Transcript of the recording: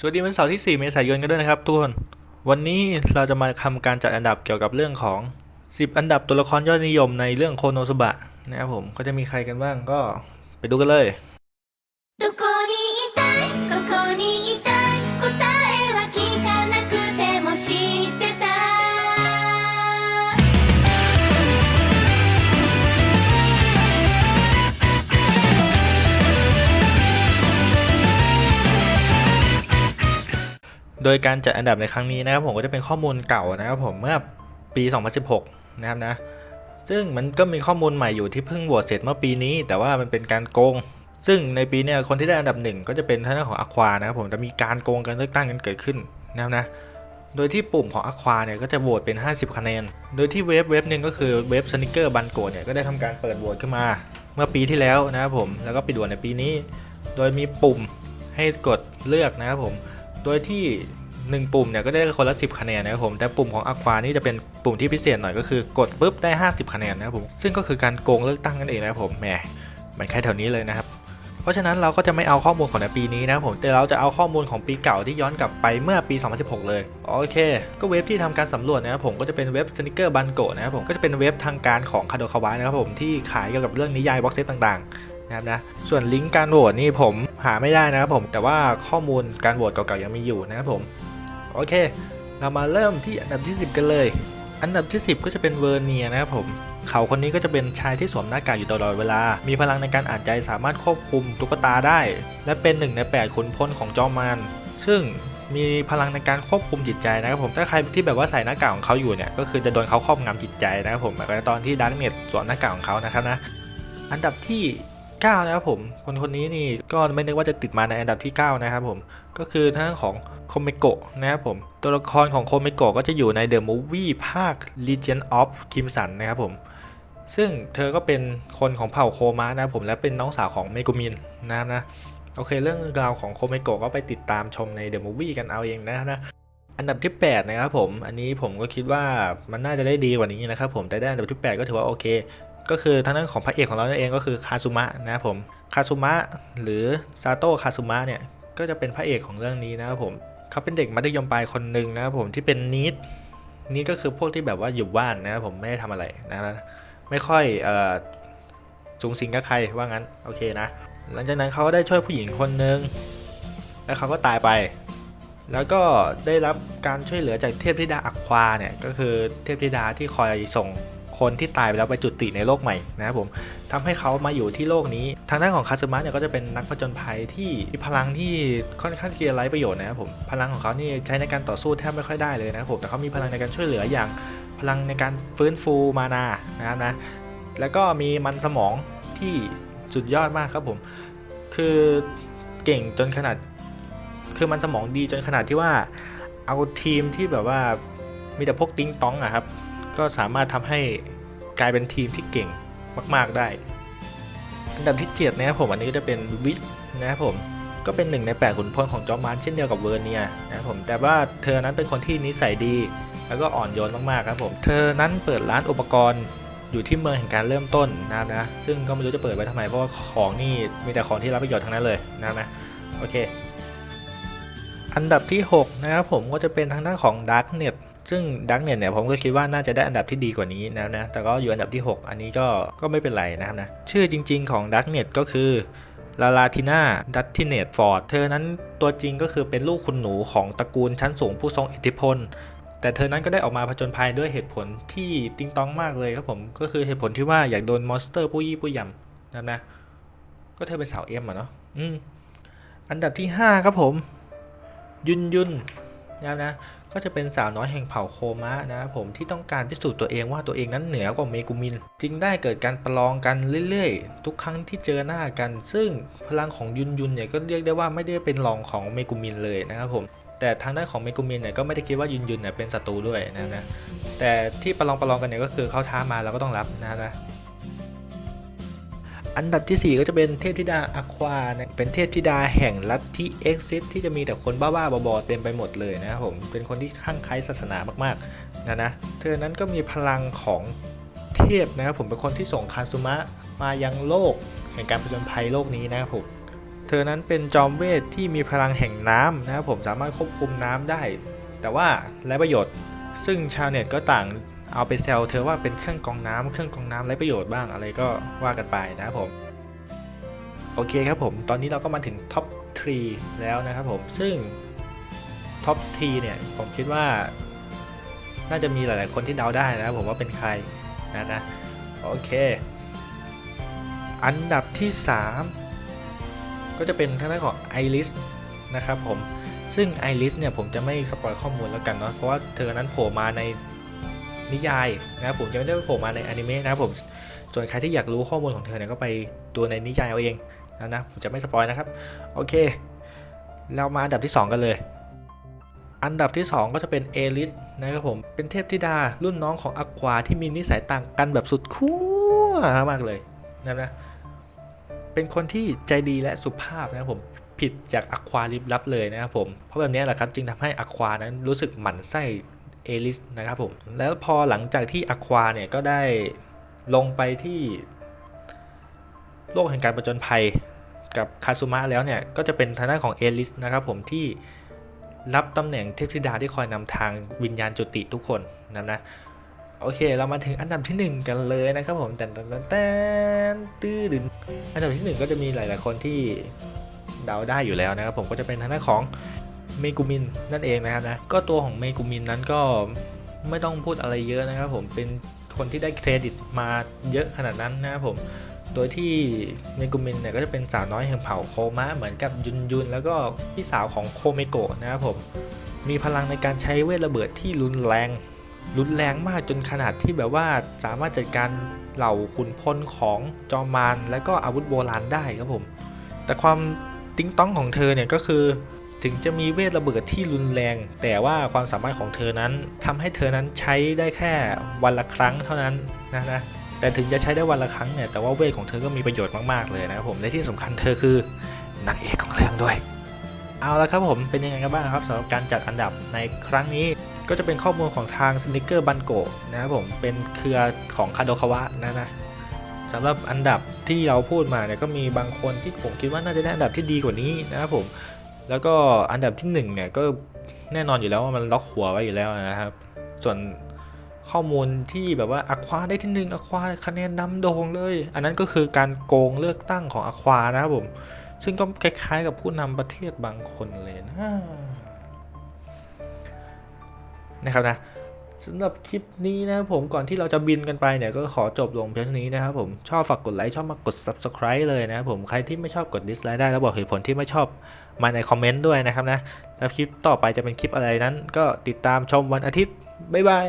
สวัสดีวันเสาร์ที่ 4 เมษายนกันด้วยนะครับทุกคน วันนี้เราจะมาทำการจัดอันดับเกี่ยวกับเรื่องของ 10 อันดับตัวละครยอดนิยมในเรื่องโคโนสุบะนะครับผมก็จะมีใครกันบ้างก็ไปดูกันเลย โดยการจัดอันดับในครั้งนี้นะครับผมก็จะเป็นข้อมูลเก่านะครับผมเมื่อปี 2016 นะครับนะ ซึ่งมันก็มีข้อมูลใหม่อยู่ที่เพิ่งโหวตเสร็จเมื่อปีนี้ แต่ว่ามันเป็นการโกง ซึ่งในปีนี้คนที่ได้อันดับหนึ่งก็จะเป็นทางด้านของอควานะครับผมจะมีการโกงการเลือกตั้งกันเกิดขึ้นนะครับนะ โดยที่ปุ่มของอควาเนี่ยก็จะโหวตเป็น 50 คะแนน โดยที่เว็บเว็บหนึ่งก็คือเว็บสนิเกอร์บันโกเนี่ยก็ได้ทำการเปิดโหวตขึ้นมา เมื่อปีที่แล้วนะครับผม แล้วก็ปิดโหวตในปีนี้ โดยมีปุ่มให้กดเลือกนะครับผม โดยที่1ปุ่มเนี่ยก็ได้คนละ 10 คะแนนนะครับผม แต่ปุ่มของอควานี่จะเป็นปุ่มที่พิเศษหน่อยก็คือกดปุ๊บได้ 50 คะแนนนะครับผม ซึ่งก็คือการโกงเลือกตั้งนั่นเองนะครับผม แหม มันแค่แถวนี้เลยนะครับ เพราะฉะนั้นเราก็จะไม่เอาข้อมูลของในปีนี้นะครับผม แต่เราจะเอาข้อมูลของปีเก่าที่ย้อนกลับไปเมื่อปี 2016 เลย โอเค ก็เว็บที่ทำการสำรวจนะครับผม ก็จะเป็นเว็บสนิเกอร์บันโกนะครับผม ก็จะเป็นเว็บทางการของคาโดคาวะนะครับผมที่ขายเกี่ยวกับเรื่องนิยายบ็อกเซตต่างๆ นะครับนะส่วนลิงก์การโหวตนี่ผมหาไม่ได้นะครับผมแต่ว่าข้อมูลการโหวตเก่าๆยังมีอยู่นะครับผมโอเค เรามาเริ่มที่อันดับที่ 10 กันเลย อันดับที่ 10 ก็จะเป็นเวอร์เนียนะครับผมเขาคนนี้ก็จะเป็นชายที่สวมหน้ากากอยู่ตลอดเวลา มีพลังในการอ่านใจสามารถควบคุมตุ๊กตาได้ และเป็นหนึ่งใน 8ขุนพลของจอมมารซึ่งมีพลังในการควบคุมจิตใจนะครับผมถ้าใครที่แบบว่าใส่หน้ากากของเขาอยู่เนี่ยก็คือจะโดนเขาครอบงำจิตใจนะครับผมแบบตอนที่ดักเน็ตสวมหน้ากากของเขานะครับนะอันดับที่ 9 นะครับผม คนคนนี้นี่ก็ไม่นึกว่าจะติดมาในอันดับที่ 9 นะครับผม ก็คือทางด้านของโคเมโกะนะครับผม ตัวละครของโคเมโกะก็จะอยู่ใน The Movie ภาค Legend of Crimson นะครับผม ซึ่งเธอก็เป็นคนของเผ่าโคมะนะครับผม และเป็นน้องสาวของเมกุมินนะครับนะ โอเค เรื่องราวของโคเมโกะก็ไปติดตามชมใน The Movie กันเอาเองนะนะอันดับที่ 8 นะครับผม อันนี้ผมก็คิดว่ามันน่าจะได้ดีกว่านี้นะครับผม แต่ได้อันดับที่ 8 ก็ถือว่าโอเค ก็คือทางด้านของพระเอกของเรานั่นเองก็คือคาซุมะนะครับผมคาซุมะหรือซาโตะคาซุมะเนี่ยก็จะเป็นพระเอกของเรื่องนี้นะครับผมเขาเป็นเด็กมัธยมปลายคนหนึ่งนะครับผมที่เป็นนิดนิดก็คือพวกที่แบบว่าอยู่บ้านนะครับผมไม่ได้ทำอะไรนะไม่ค่อยเอ่อสูงสิงกับใครว่างั้นโอเคนะ หลังจากนั้นเขาก็ได้ช่วยผู้หญิงคนหนึ่งแล้วเขาก็ตายไป แล้วก็ได้รับการช่วยเหลือจากเทพธิดาอัควาเนี่ยก็คือเทพธิดาที่คอยส่ง คนที่ตายไปแล้วไปจุติในโลกใหม่นะครับผมทำให้เขามาอยู่ที่โลกนี้ ทางด้านของคาซึมะเนี่ยก็จะเป็นนักผจญภัยที่มีพลังที่ค่อนข้างจะไร้ประโยชน์นะครับผมพลังของเขานี่ใช้ในการต่อสู้แทบไม่ค่อยได้เลยนะครับผมแต่เขามีพลังในการช่วยเหลืออย่างพลังในการฟื้นฟูมานานะครับนะแล้วก็มีมันสมองที่สุดยอดมากครับผม คือเก่งจนขนาด คือมันสมองดีจนขนาดที่ว่า เอาทีมที่แบบว่ามีแต่พวกติ้งต้องอะครับ ก็สามารถทำให้กลายเป็นทีมที่เก่งมากๆได้อันดับที่7นะครับผมอันนี้จะเป็นวิสนะครับผมก็เป็นหนึ่งในแปดขุนพลของจอมมารเช่นเดียวกับเวอร์เนียนะครับผมแต่ว่าเธอนั้นเป็นคนที่นิสัยดี แล้วก็อ่อนโยนมากๆครับผมเธอนั้นเปิดร้านอุปกรณ์อยู่ที่เมืองแห่งการเริ่มต้นนะครับนะซึ่งก็ไม่รู้จะเปิดไว้ทำไมเพราะว่าของนี่มีแต่ของที่รับประโยชน์ทั้งนั้นเลยนะครับนะโอเค อันดับที่ 6 นะครับผมก็จะเป็นทางด้านของ Darknet ซึ่ง Darknet เนี่ยผมก็คิดว่าน่าจะได้อันดับที่ดีกว่านี้นะครับนะ แต่ก็อยู่อันดับที่ 6 อันนี้ก็ก็ไม่เป็นไรนะครับนะ ชื่อจริง ๆ ของ Darknet ก็คือลาลาทิน่าดัตติเนตฟอร์ด เธอนั้นตัวจริงก็คือเป็นลูกคุณหนูของตระกูลชั้นสูงผู้ทรงอิทธิพล แต่เธอนั้นก็ได้ออกมาผจญภัยด้วยเหตุผลที่ติ้งต้องมากเลยครับผม ก็คือเหตุผลที่ว่าอยากโดนมอนสเตอร์ผู้ยี่ผู้ยำนะครับนะ ก็เธอเป็นสาวเอ็มอะเนาะ อืม อันดับที่ 5 ครับผม ยุนยุนนะครับนะ ก็จะเป็นสาวน้อยแห่งเผ่าโคมะนะครับผมที่ต้องการพิสูจน์ตัวเองว่าตัวเองนั้นเหนือกว่าเมกุมิน จึงได้เกิดการประลองกันเรื่อยๆ ทุกครั้งที่เจอหน้ากัน ซึ่งพลังของยุนยุนเนี่ยก็เรียกได้ว่าไม่ได้เป็นรองของเมกุมินเลยนะครับผมแต่ทางด้านของเมกุมินเนี่ยก็ไม่ได้คิดว่ายุนยุนเนี่ยเป็นศัตรูด้วยนะนะแต่ที่ประลองประลองกันเนี่ยก็คือเขาท้ามาเราก็ต้องรับนะนะ อันดับที่ 4 ก็จะเป็นเทพธิดาอะควานะเป็นเทพธิดาแห่งลัทธิเอ็กซิสที่จะมีแต่คนบ้าๆบอๆเต็มไปหมดเลยนะครับผมเป็นคนที่ข้างใคล้ศาสนามากๆนะนะเธอนั้นก็มีพลังของเทพนะครับผมเป็นคนที่ส่งคาซุมะมายังโลกแห่งการผจญภัยโลกนี้นะครับผมเธอนั้นเป็นจอมเวทที่มีพลังแห่งน้ำนะครับผมสามารถควบคุมน้ำได้ แต่ว่าไร้ประโยชน์ ซึ่งชาวเน็ตก็ต่าง เอาไปแซวเธอว่าเป็นเครื่องกรองน้ำเครื่องกรองน้ำไร้ประโยชน์บ้างอะไรก็ว่ากันไปนะครับผม โอเคครับผม ตอนนี้เราก็มาถึงท็อป3แล้วนะครับผม ซึ่งท็อป3เนี่ยผมคิดว่า น่าจะมีหลาย ๆ คนที่เดาได้นะครับผมว่าเป็นใครนะนะโอเค อันดับที่ 3 ก็จะเป็นทางด้านของไอริสนะครับผม ซึ่งไอริสเนี่ยผมจะไม่สปอยข้อมูลแล้วกันเนาะเพราะว่าเธอนั้นโผล่มาใน นิยายนะครับผมจะไม่ได้โผล่มาในอนิเมะนะครับผมส่วนใครที่อยากรู้ข้อมูลของเธอเนี่ยก็ไปดูในนิยายเอาเองนะนะผมจะไม่สปอยนะครับโอเค เรามาอันดับที่ 2 กันเลย อันดับที่ 2 ก็จะเป็นเอลิสนะครับผมเป็นเทพธิดารุ่นน้องของอควาที่มีนิสัยต่างกันแบบสุดขั้วมากเลยนะนะเป็นคนที่ใจดีและสุภาพนะครับผมผิดจากอควาลิบลับเลยนะครับผมเพราะแบบนี้แหละครับจึงทำให้อควานั้นรู้สึกหมั่นไส้ เอลิสนะครับผมแล้วพอหลังจากที่อควาเนี่ยก็ได้ลงไปที่โลกแห่งการประจนภัยกับคาซูมะแล้วเนี่ย ก็จะเป็นทางด้านของเอลิสนะครับผมที่รับตำแหน่งเทพธิดาที่คอยนำทางวิญญาณจุติทุกคนนะนะโอเค เรามาถึงอันดับทีหนึ่1 กันเลยนะครับผมแตนแตนแตนแตนตื้อดึงอันดับที่ 1 ก็จะมีหลาย ๆ คนที่เดาได้อยู่แล้วนะครับผมก็จะเป็นทางด้านของ เมกุมินนั่นเองนะครับนะก็ตัวของเมกุมินนั้นก็ไม่ต้องพูดอะไรเยอะนะครับผมเป็นคนที่ได้เครดิตมาเยอะขนาดนั้นนะครับผมโดยที่เมกุมินเนี่ยก็จะเป็นสาวน้อยแห่งเผ่าโคมะเหมือนกับยุนยุนแล้วก็พี่สาวของโคเมโกะนะครับผมมีพลังในการใช้เวทระเบิดที่รุนแรงรุนแรงมากจนขนาดที่แบบว่าสามารถจัดการเหล่าขุนพลของจอมมารและก็อาวุธโบราณได้ครับผม แต่ความติ้งต้องของเธอเนี่ยก็คือ ถึงจะมีเวทระเบิดที่รุนแรง แต่ว่าความสามารถของเธอนั้นทำให้เธอนั้นใช้ได้แค่วันละครั้งเท่านั้นนะนะแต่ถึงจะใช้ได้วันละครั้งเนี่ยแต่ว่าเวทของเธอก็มีประโยชน์มากๆเลยนะครับผมและที่สำคัญเธอคือนางเอกของเรื่องด้วย เอาละครับผมเป็นยังไงกันบ้างครับสำหรับการจัดอันดับในครั้งนี้ก็จะเป็นข้อมูลของทางสนิเกอร์บันโกนะครับผมเป็นเครือของคาโดคาวะนะนะสำหรับอันดับที่เราพูดมาเนี่ยก็มีบางคนที่ผมคิดว่าน่าจะได้อันดับที่ดีกว่านี้นะครับผม แล้วก็อันดับที่หนึ่งเนี่ยก็แน่นอนอยู่แล้วว่ามันล็อกหัวไว้อยู่แล้วนะครับ ส่วนข้อมูลที่แบบว่าอควาได้ที่หนึ่งอควาคะแนนนำโด่งเลย อันนั้นก็คือการโกงเลือกตั้งของอควานะครับผม ซึ่งก็คล้ายๆกับผู้นำประเทศบางคนเลยนะนะครับนะสำหรับคลิปนี้นะผมก่อนที่เราจะบินกันไปเนี่ยก็ขอจบลงเพียงนี้นะครับผมชอบฝากกดไลค์ชอบมากด subscribe เลยนะครับผมใครที่ไม่ชอบกด dislike ได้แล้วบอกเหตุผลที่ไม่ชอบ มาในคอมเมนต์ด้วยนะครับนะ แล้วคลิปต่อไปจะเป็นคลิปอะไรนั้น ก็ติดตามชมวันอาทิตย์ บ๊ายบาย